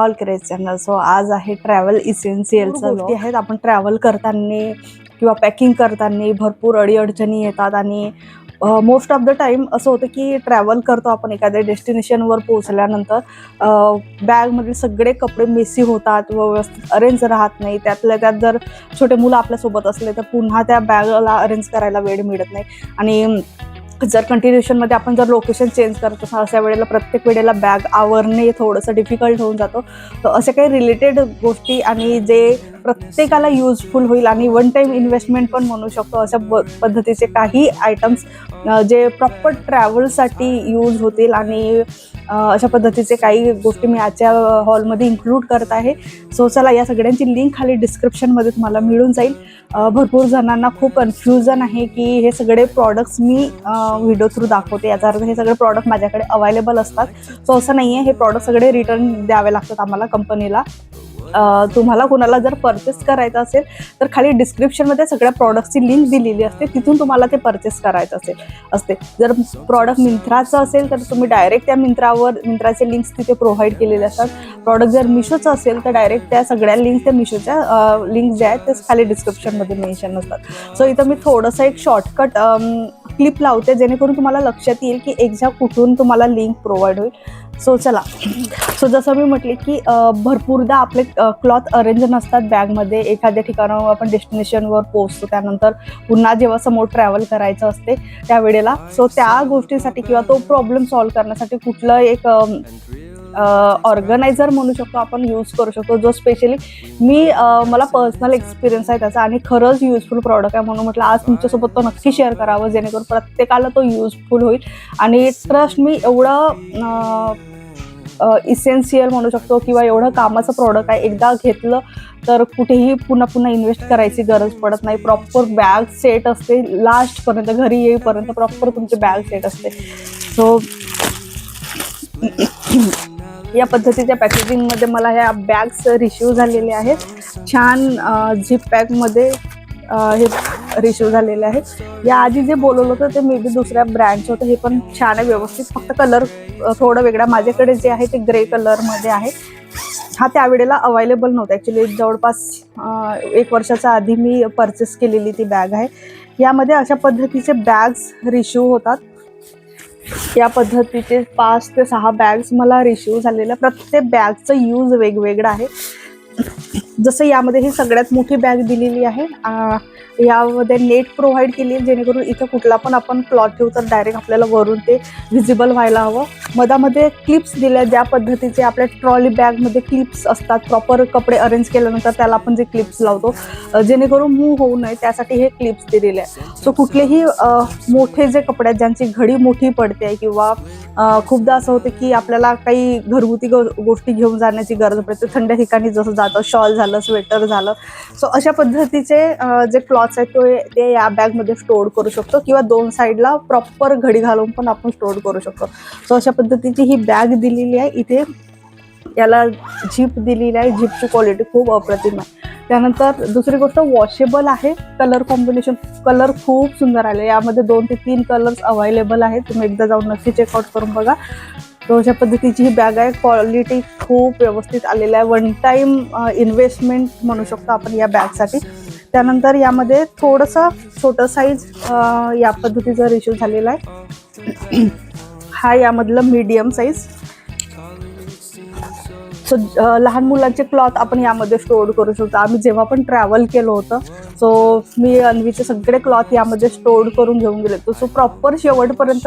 Hall craze channel so आज आहे travel इसेन्शियलचं गोष्टी आहेत. आपण ट्रॅव्हल करताना किंवा पॅकिंग करताना भरपूर अडीअडचणी येतात आणि मोस्ट ऑफ द टाईम असं होतं की ट्रॅव्हल करतो आपण एखाद्या डेस्टिनेशनवर पोहोचल्यानंतर बॅगमधले सगळे कपडे मेसी होतात व व्यवस्थित अरेंज राहत नाही. त्यातल्या त्यात जर छोटे मुलं आपल्यासोबत असले तर पुन्हा त्या बॅगला अरेंज करायला वेळ मिळत नाही. आणि जर कंटिन्युएशनमध्ये आपण जर लोकेशन चेंज करत असाल अशा वेळेला प्रत्येक वेळेला बॅग आवरणे थोडंसं डिफिकल्ट होऊन जातो. तर असे काही रिलेटेड गोष्टी आणि जे प्रत्येकाला युजफुल होईल आणि वन टाईम इन्व्हेस्टमेंट पण म्हणू शकतो. अशा पद्धतीचे काही आयटम्स जे प्रॉपर ट्रॅव्हलसाठी यूज होतील आणि अशा पद्धतीचे काही गोष्टी मी आजच्या हॉलमध्ये इन्क्लूड करत आहे. सो चला या सगळ्यांची लिंक खाली डिस्क्रिप्शनमध्ये तुम्हाला मिळून जाईल. भरपूर जणांना खूप कन्फ्युजन आहे की हे सगळे प्रॉडक्ट्स मी व्हिडिओ थ्रू दाखवते. याचा अर्थ हे सगळे प्रॉडक्ट माझ्याकडे अवेलेबल असतात. सो असं नाही आहे हे प्रॉडक्ट सगळे रिटर्न द्यावे लागतात आम्हाला कंपनीला तुम्हाला कोणाला जर परचेस करायचं असेल तर खाली डिस्क्रिप्शनमध्ये सगळ्या प्रॉडक्टची लिंक दिलेली असते. तिथून तुम्हाला ते परचेस करायचं असेल असते. जर प्रॉडक्ट मिंत्राचं असेल तर तुम्ही डायरेक्ट त्या मिंत्रावर मिंत्राचे लिंक्स तिथे प्रोव्हाइड केलेले असतात. प्रॉडक्ट जर मिशोचं असेल तर डायरेक्ट त्या सगळ्या लिंक त्या मिशोच्या लिंक ज्या आहेत ते खाली डिस्क्रिप्शनमध्ये मेन्शन असतात. सो इथं मी थोडंसं एक शॉर्टकट क्लिप लावते जेणेकरून तुम्हाला लक्षात येईल की एक्झॅक्ट कुठून तुम्हाला लिंक प्रोव्हाइड होईल. सो चला. सो जसं मी म्हटले की भरपूरदा आपले क्लॉथ अरेंज नसतात बॅगमध्ये एखाद्या ठिकाणावर आपण डेस्टिनेशनवर पोहोचतो. त्यानंतर पुन्हा जेव्हा समोर ट्रॅव्हल करायचं असते त्यावेळेला सो त्या गोष्टीसाठी किंवा तो प्रॉब्लेम सॉल्व्ह करण्यासाठी कुठलं एक ऑर्गनायझर म्हणू शकतो आपण यूज करू शकतो. जो स्पेशली मी मला पर्सनल एक्सपिरियन्स आहे त्याचा आणि खरंच युजफुल प्रॉडक्ट आहे म्हणून म्हटलं आज तुमच्यासोबत तो नक्की शेअर करावं जेणेकरून प्रत्येकाला तो युजफुल होईल. आणि ट्रस्ट मी एवढं इसेन्शियल म्हणू शकतो किंवा एवढं कामाचं प्रॉडक्ट आहे एकदा घेतलं तर कुठेही पुन्हा पुन्हा इन्व्हेस्ट करायची गरज पडत नाही. प्रॉपर बॅग सेट असते. लास्टपर्यंत घरी येईपर्यंत प्रॉपर तुमची बॅग सेट असते. सो या पद्धतीच्या पॅकेजिंगमध्ये मला ह्या बॅग्स रिसिव्ह झालेल्या आहेत. छान झिप पॅकमध्ये हे रिसिव्ह झालेले आहेत. या आधी जे बोलवलं होतं ते मे बी दुसऱ्या ब्रँडचं होतं. हे पण छान आहे व्यवस्थित. फक्त कलर थोडं वेगळा. माझ्याकडे जे आहे ते ग्रे कलरमध्ये आहे. हा त्यावेळेला अवेलेबल नव्हता. ॲक्च्युली जवळपास एक वर्षाच्या आधी मी परचेस केलेली ती बॅग आहे. यामध्ये अशा पद्धतीचे बॅग्स रिशू होतात. या पद्धतीचे पाच ते सहा बॅग्स मला रिसिव्ह झालेल्या. प्रत्येक बॅगचं यूज वेगवेगळं आहे. जसं यामध्ये ही सगळ्यात मोठी बॅग दिलेली आहे. यामध्ये नेट प्रोव्हाइड केली आहे जेणेकरून इथं कुठला पण आपण क्लॉथ ठेवू तर डायरेक्ट आपल्याला वरून ते व्हिजिबल व्हायला हवं. मधामध्ये क्लिप्स दिल्या ज्या पद्धतीचे आपल्या ट्रॉली बॅगमध्ये क्लिप्स असतात प्रॉपर कपडे अरेंज केल्यानंतर त्याला आपण जे क्लिप्स लावतो जेणेकरून मूव होऊ नये त्यासाठी हे क्लिप्स दिलेले आहे सो कुठलेही मोठे जे कपडे आहेत ज्यांची घडी मोठी पडते किंवा खूपदा असं होतं की आपल्याला काही घरगुती गोष्टी घेऊन जाण्याची गरज पडते. थंड ठिकाणी जसं जातं शॉल झालं स्वेटर झालं. सो अशा पद्धतीचे जे क्लॉथ क्लॉथ्स आहे ते ते या बॅगमध्ये स्टोअर करू शकतो किंवा दोन साईडला प्रॉपर घडी घालून पण आपण स्टोअर करू शकतो. सो अशा पद्धतीची ही बॅग दिलेली आहे. इथे याला झीप दिलेली आहे. झिपची क्वालिटी खूप अप्रतिम आहे. त्यानंतर दुसरी गोष्ट वॉशेबल आहे. कलर कॉम्बिनेशन कलर खूप सुंदर आले यामध्ये दोन ते तीन कलर्स अवेलेबल आहेत. तुम्ही एकदा जाऊन नक्की चेकआउट करून बघा. तो अशा पद्धतीची ही बॅग आहे. क्वालिटी खूप व्यवस्थित आलेली आहे. वन टाईम इन्व्हेस्टमेंट म्हणू शकतो आपण या बॅगसाठी त्यानंतर यामध्ये थोडंसं छोटं साईज या पद्धतीचा रेशो झालेला आहे. हा यामधलं मीडियम साईज सो लहान मुलांचे क्लॉथ आपण यामध्ये स्टोअर करू शकतो. आम्ही जेव्हा पण ट्रॅव्हल केलं होतं सो मी अन्वीचे सगळे क्लॉथ यामध्ये स्टोअर करून घेऊन गेले होतो. सो प्रॉपर शेवटपर्यंत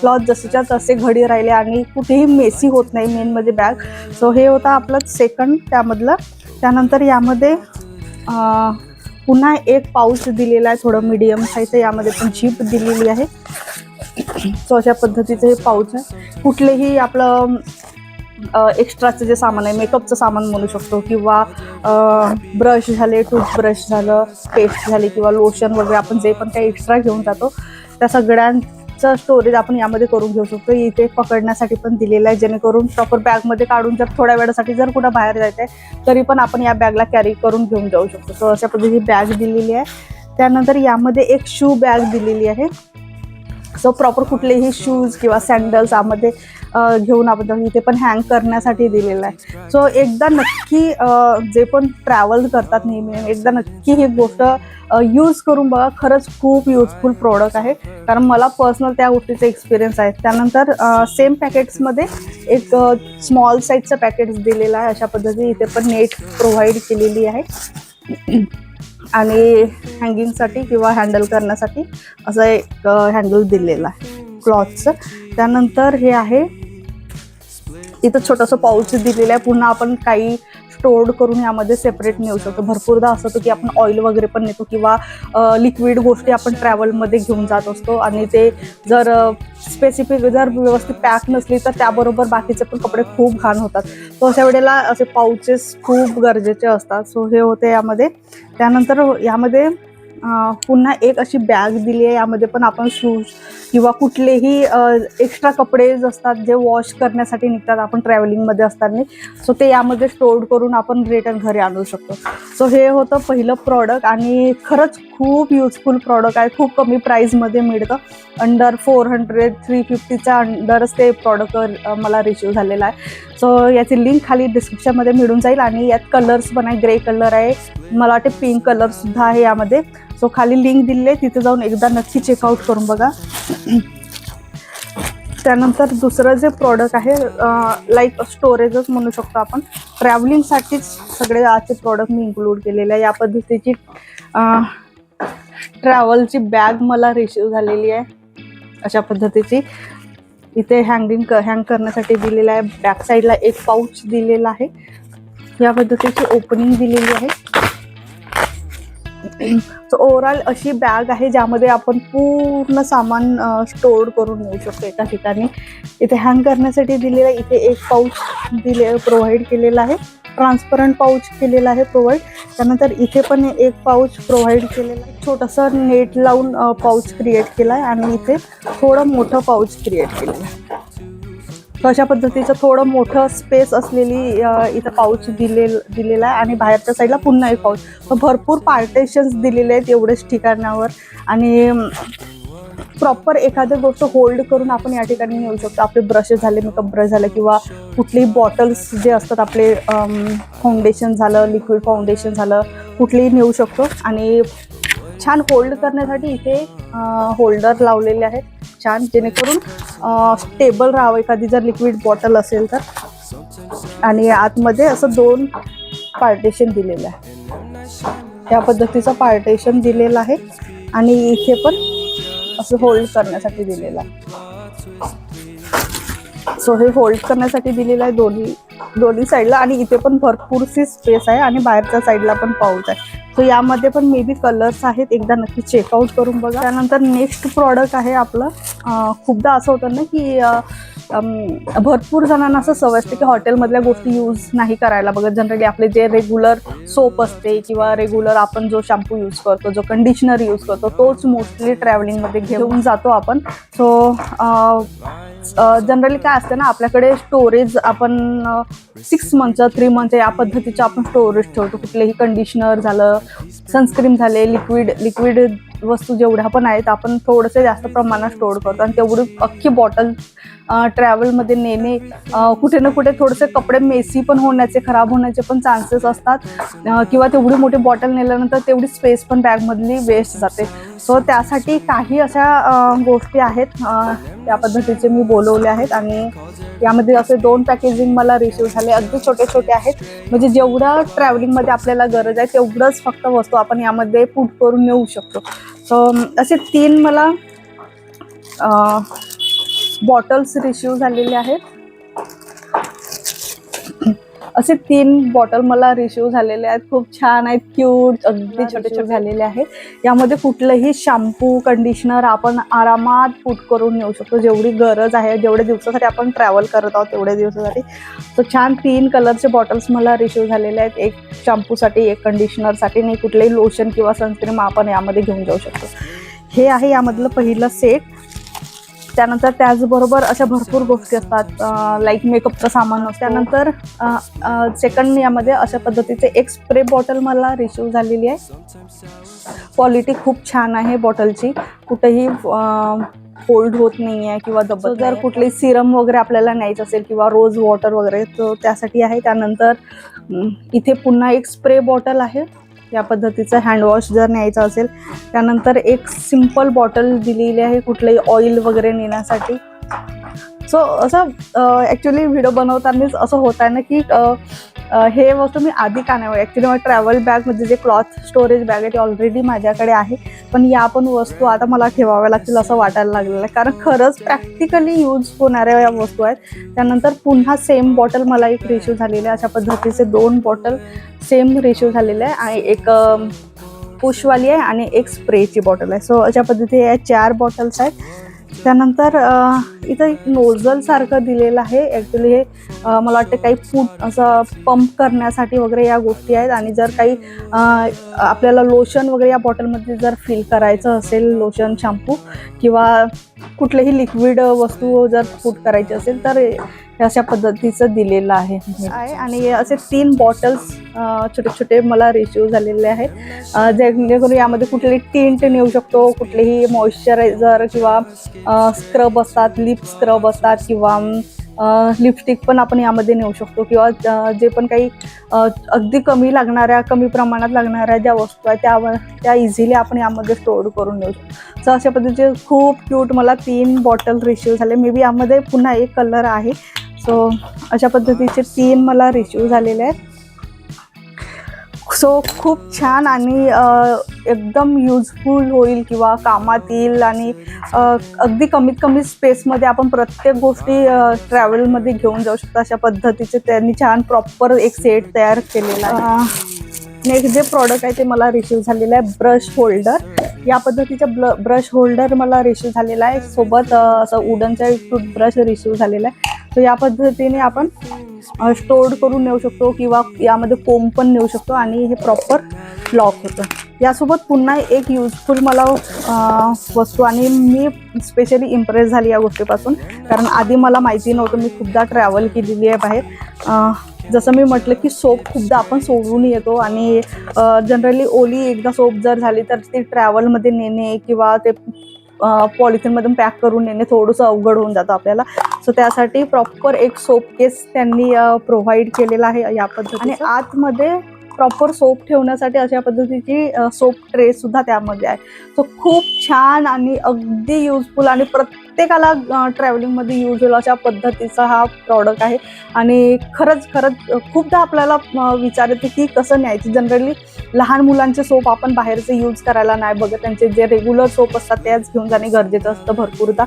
क्लॉथ जसेच्या तसे घडी राहिले आणि कुठेही मेसी होत नाही मेन म्हणजे बॅग सो हे होतं आपलं सेकंड त्यामधलं. त्यानंतर यामध्ये पुन्हा एक पाऊच दिलेला आहे थोडं मीडियम साईज यामध्ये पण जीप दिलेली आहे. सो अशा पद्धतीचं हे पाऊच आहे. कुठलेही आपलं एक्स्ट्राचं जे सामान आहे मेकअपचं सामान म्हणू शकतो किंवा ब्रश झाले टूथब्रश झालं पेस्ट झाले किंवा लोशन वगैरे आपण जे पण काही एक्स्ट्रा घेऊन जातो त्या चा स्टोरेज आपण यामध्ये करून घेऊ शकतो. इथे पकडण्यासाठी पण दिलेलं आहे जेणेकरून प्रॉपर बॅगमध्ये काढून जर थोड्या वेळासाठी जर कुठं बाहेर जायचं आहे तरी पण आपण या बॅगला कॅरी करून घेऊन जाऊ शकतो. सो अशा पद्धतीची बॅग दिलेली आहे. त्यानंतर यामध्ये एक शू बॅग दिलेली आहे. सो प्रॉपर कुठलेही शूज किंवा सँडल्स यामध्ये घेऊन आपण इथे पण हँग करण्यासाठी दिलेलं आहे. सो एकदा नक्की जे पण ट्रॅव्हल करतात नेहमी एकदा नक्की ही गोष्ट यूज करून बघा. खरंच खूप युजफुल प्रोडक्ट आहे. कारण मला पर्सनल त्या गोष्टीचा एक्सपिरियन्स आहे. त्यानंतर सेम पॅकेट्समध्ये एक स्मॉल साईजचं पॅकेट्स दिलेलं आहे. अशा पद्धतीने इथे पण नेट प्रोव्हाइड केलेली आहे. आणि हँगिंगसाठी किंवा हँडल करण्यासाठी असं एक हँडल दिलेलं आहे. क्लॉथचं त्यानंतर हे आहे इथं छोटंसं पाऊच दिलेलं आहे. पुन्हा आपण काही स्टोर्ड करून यामध्ये सेपरेट नेऊ शकतो. भरपूरदा असं होतं की आपण ऑइल वगैरे पण नेतो किंवा लिक्विड गोष्टी आपण ट्रॅव्हलमध्ये घेऊन जात असतो. आणि ते जर स्पेसिफिक जर व्यवस्थित पॅक नसली तर त्याबरोबर बाकीचे पण कपडे खूप घाण होतात. तो अशा वेळेला असे पाऊचेस खूप गरजेचे असतात. सो हे होते यामध्ये. त्यानंतर यामध्ये पुन्हा एक अशी बॅग दिली आहे. यामध्ये पण आपण शूज किंवा कुठलेही एक्स्ट्रा कपडे असतात जे वॉश करण्यासाठी निघतात. आपण ट्रॅव्हलिंगमध्ये असताना. सो ते यामध्ये स्टोअर करून आपण रिटर्न घरी आणू शकतो. सो हे होतं पहिलं प्रॉडक्ट आणि खरंच खूप युजफुल प्रॉडक्ट आहे. खूप कमी प्राईजमध्ये मिळतं. अंडर फोर हंड्रेड थ्री फिफ्टीच्या अंडरच ते प्रॉडक्ट मला रिसिव्ह झालेलं आहे. सो याची लिंक खाली डिस्क्रिप्शनमध्ये मिळून जाईल आणि यात कलर्स पण आहे ग्रे कलर आहे मला वाटते पिंक कलरसुद्धा आहे यामध्ये. सो खाली लिंक दिली आहे तिथे जाऊन एकदा नक्की चेकआउट करून बघा. त्यानंतर दुसरं जे प्रॉडक्ट आहे लाईक स्टोरेजच म्हणू शकतो आपण ट्रॅव्हलिंगसाठीच सगळे आजचे प्रॉडक्ट मी इन्क्लूड केलेले आहे. या पद्धतीची ट्रॅव्हलची बॅग मला रिसिव्ह झालेली आहे. अशा पद्धतीची. इथे हँगिंग क हँग करण्यासाठी दिलेलं आहे. बॅक साईडला एक पाऊच दिलेला आहे. या पद्धतीची ओपनिंग दिलेली आहे. सो ओव्हरऑल अशी बॅग आहे ज्यामध्ये आपण पूर्ण सामान स्टोअर करून नेऊ शकतो एका ठिकाणी. इथे हँग करण्यासाठी दिलेलं आहे इथे एक पाऊच दिले प्रोव्हाइड केलेला आहे. ट्रान्सपरंट पाऊच केलेला आहे प्रोव्हाइड त्यानंतर इथे पण एक पाऊच प्रोव्हाइड केलेला आहे. छोटंसं नेट लावून पाऊच क्रिएट केला आहे आणि इथे थोडं मोठं पाऊच क्रिएट केलेलं आहे. अशा पद्धतीचं थोडं मोठं स्पेस असलेली इथं पाऊच दिले दिलेला आहे. आणि बाहेरच्या साईडला पुन्हा एक पाऊच भरपूर पार्टेशन्स दिलेले आहेत एवढेच ठिकाणावर. आणि प्रॉपर एखादी गोष्ट होल्ड करून आपण या ठिकाणी नेऊ शकतो. आपले ब्रशेस झाले मेकअप ब्रश झाले किंवा कुठलेही बॉटल्स जे असतात आपले फाउंडेशन झालं लिक्विड फाउंडेशन झालं कुठलेही नेऊ शकतो. आणि छान होल्ड करण्यासाठी इथे होल्डर लावलेले आहेत. छान जेणेकरून स्टेबल राहावं. एखादी जर लिक्विड बॉटल असेल तर. आणि आतमध्ये असं दोन पार्टेशन दिलेलं आहे. या पद्धतीचं पार्टेशन दिलेलं आहे. आणि इथे पण असं होल्ड करण्यासाठी दिलेलं आहे. सो हे होल्ड करण्यासाठी दिलेलं आहे दोन्ही दोन्ही साईडला आणि इथे पण भरपूरशी स्पेस आहे आणि बाहेरच्या साईडला पण पाऊच आहे. सो यामध्ये पण मे बी कलर्स आहेत. एकदा नक्की चेकआउट करून बघा. त्यानंतर नेक्स्ट प्रॉडक्ट आहे आपलं. खूपदा असं होतं ना की भरपूर जणांना असं सवय असते की हॉटेलमधल्या गोष्टी यूज नाही करायला बघत. जनरली आपले जे रेग्युलर सोप असते किंवा रेग्युलर आपण जो शॅम्पू यूज करतो जो कंडिशनर यूज करतो तोच मोस्टली ट्रॅव्हलिंगमध्ये घेऊन जातो आपण. सो जनरली काय असतं ना आपल्याकडे स्टोरेज आपण सिक्स मंथचा थ्री मंथचं या पद्धतीच्या आपण स्टोरेज ठेवतो. कुठलेही कंडिशनर झालं सनस्क्रीन झाले लिक्विड लिक्विड वस्तू जेवढ्या पण आहेत आपण थोडंसं जास्त प्रमाणात स्टोअर करतो. आणि तेवढी अख्खी बॉटल ट्रॅव्हलमध्ये नेणे कुठे ना कुठे थोडेसे कपडे मेसी पण होण्याचे खराब होण्याचे पण चान्सेस असतात. किंवा तेवढी मोठी बॉटल नेल्यानंतर तेवढी स्पेस पण बॅगमधली वेस्ट जाते. सो त्यासाठी काही अशा गोष्टी आहेत. त्या पद्धतीचे मी बोलवले आहेत. आणि यामध्ये असे दोन पॅकेजिंग मला रिसिव्ह झाले. अगदी छोटे छोटे आहेत. म्हणजे जेवढं ट्रॅव्हलिंगमध्ये आपल्याला गरज आहे तेवढंच फक्त वस्तू आपण यामध्ये पुट करून नेऊ शकतो. असे तीन मला बॉटल्स रिसिव्ह झालेले आहेत. असे तीन बॉटल मला रिसिव्ह झालेले आहेत. खूप छान आहेत क्यूट अगदी छोटे छोटे झालेले आहेत. यामध्ये कुठलंही शॅम्पू कंडिशनर आपण आरामात पुट करून नेऊ शकतो. जेवढी गरज आहे जेवढ्या दिवसासाठी आपण ट्रॅव्हल करत आहोत तेवढ्या दिवसासाठी. तर छान तीन कलरचे बॉटल्स मला रिसिव्ह झालेले आहेत. एक शॅम्पूसाठी एक कंडिशनरसाठी आणि कुठलेही लोशन किंवा सनस्क्रीम आपण यामध्ये घेऊन जाऊ शकतो. हे आहे यामधलं पहिलं सेट त्यानंतर त्याचबरोबर अशा भरपूर गोष्टी असतात लाईक मेकअपचं सामान असतं. त्यानंतर सेकंड यामध्ये अशा पद्धतीचे एक स्प्रे बॉटल मला रिसिव्ह झालेली आहे. क्वालिटी खूप छान आहे बॉटलची कुठेही होल्ड होत नाही आहे किंवा दबत जर. कुठले सिरम वगैरे आपल्याला न्यायचं असेल किंवा रोज वॉटर वगैरे तर त्यासाठी आहे. त्यानंतर इथे पुन्हा एक स्प्रे बॉटल आहे. या पद्धतीचं हँडवॉश जर न्यायचं असेल त्यानंतर एक सिंपल बॉटल दिलेली आहे कुठलंही ऑइल वगैरे नेण्यासाठी. सो असं ॲक्च्युली व्हिडिओ बनवतानाच असं होत आहे ना की हे वस्तू मी आधी का नाही ॲक्च्युली माझ्या ट्रॅव्हल म्हणजे जे क्लॉथ स्टोरेज बॅग आहे ती ऑलरेडी माझ्याकडे आहे. पण या पण वस्तू आता मला ठेवाव्या लागतील असं वाटायला लागलेलं आहे. कारण खरंच प्रॅक्टिकली यूज होणाऱ्या या वस्तू आहेत. त्यानंतर पुन्हा सेम बॉटल मला एक रिश्यू झालेली आहे. अशा पद्धतीचे दोन बॉटल सेम रिश्यू झालेले आहे. आणि एक पुशवाली आहे आणि एक स्प्रेची बॉटल आहे. सो अशा पद्धतीने या चार बॉटल्स आहेत. त्यानंतर इथं एक नोझल सारखं दिलेलं आहे. ॲक्च्युली हे मला वाटतं काही फूड असं पंप करण्यासाठी वगैरे या गोष्टी आहेत. आणि जर काही आपल्याला लोशन वगैरे या बॉटलमध्ये जर फील करायचं असेल लोशन शॅम्पू किंवा कुठलेही लिक्विड वस्तू जर फूट करायची असेल तर हे अशा पद्धतीचं दिलेलं आहे. आहे. आणि असे तीन बॉटल्स छोटे छोटे मला रिसिव्ह झालेले आहेत. जेणेकरून यामध्ये कुठलेही टिंट नेऊ शकतो कुठलेही मॉइश्चरायझर किंवा स्क्रब असतात लिप स्क्रब असतात किंवा लिपस्टिक पण आपण यामध्ये नेऊ शकतो किंवा जे पण काही अगदी कमी लागणाऱ्या कमी प्रमाणात लागणाऱ्या ज्या वस्तू आहेत त्या त्या इझिली आपण यामध्ये स्टोअर करून नेऊ शकतो. सो अशा पद्धतीचे खूप क्यूट मला तीन बॉटल रिसिव्ह झाले. मे बी यामध्ये पुन्हा एक कलर आहे. सो अशा पद्धतीचे तीन मला रिसिव्ह झालेले आहेत. सो खूप छान आणि एकदम युजफुल होईल किंवा कामात येईल आणि अगदी कमीत कमी स्पेसमध्ये आपण प्रत्येक गोष्टी ट्रॅव्हलमध्ये घेऊन जाऊ शकतो. अशा पद्धतीचे त्यांनी छान प्रॉपर एक सेट तयार केलेला आहे. नेक्स्ट जे प्रॉडक्ट आहे ते मला रिसीव झालेलं आहे ब्रश होल्डर या पद्धतीचं ब्ल ब्रश होल्डर मला रिसीव झालेला आहे. सोबत असं वुडनचा एक ब्रश रिसीव झालेला आहे. तर या पद्धतीने आपण स्टोअर्ड करून नेऊ शकतो किंवा यामध्ये कोंब पण नेऊ शकतो आणि हे प्रॉपर लॉक होतं. यासोबत पुन्हा एक युजफुल मला वस्तू आणि मी स्पेशली इम्प्रेस झाली या गोष्टीपासून. कारण आधी मला माहिती नव्हतं मी खूपदा ट्रॅव्हल केलेली आहे बाहेर. जसं मी म्हटलं की सोप खूपदा आपण सोडून येतो आणि जनरली ओली एकदा सोप जर झाली तर ती ट्रॅव्हलमध्ये नेणे किंवा ते पॉलिथिनमधून पॅक करून नेणे थोडंसं अवघड होऊन जातं आपल्याला. सो त्यासाठी प्रॉपर एक सोप केस त्यांनी प्रोव्हाइड केलेला आहे या पद्धतीने आणि आतमध्ये प्रॉपर सोप ठेवण्यासाठी अशा पद्धतीची सोप ट्रेसुद्धा त्यामध्ये आहे. सो खूप छान आणि अगदी युजफुल आणि प्रत्येकाला ट्रॅव्हलिंगमध्ये यूज होईल अशा पद्धतीचा हा प्रॉडक्ट आहे. आणि खरंच खरंच खूपदा आपल्याला विचार येते की कसं न्यायचं? जनरली लहान मुलांचे सोप आपण बाहेरचे यूज करायला नाही बघत. त्यांचे जे रेग्युलर सोप असतात त्याच घेऊन जाणे गरजेचं असतं भरपूरदा.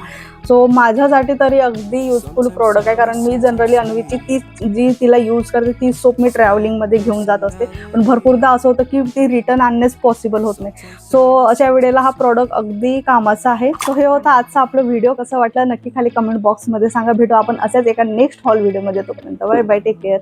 सो माझ्यासाठी तरी अगदी युजफुल प्रॉडक्ट आहे. कारण मी जनरली अन्वीची ती जी तिला यूज करते ती सोप मी ट्रॅव्हलिंगमध्ये घेऊन जात असते. पण भरपूरदा असं होतं की ती रिटर्न आणणेच पॉसिबल होत नाही. सो अशा वेळेला हा प्रॉडक्ट अगदी कामाचा आहे. सो हे होता आजचा आपला व्हिडिओ कसं वाटलं नक्की खाली कमेंट बॉक्समध्ये सांगा. भेटू आपण असेच एका नेक्स्ट हॉल व्हिडिओमध्ये तोपर्यंत. Bye bye take care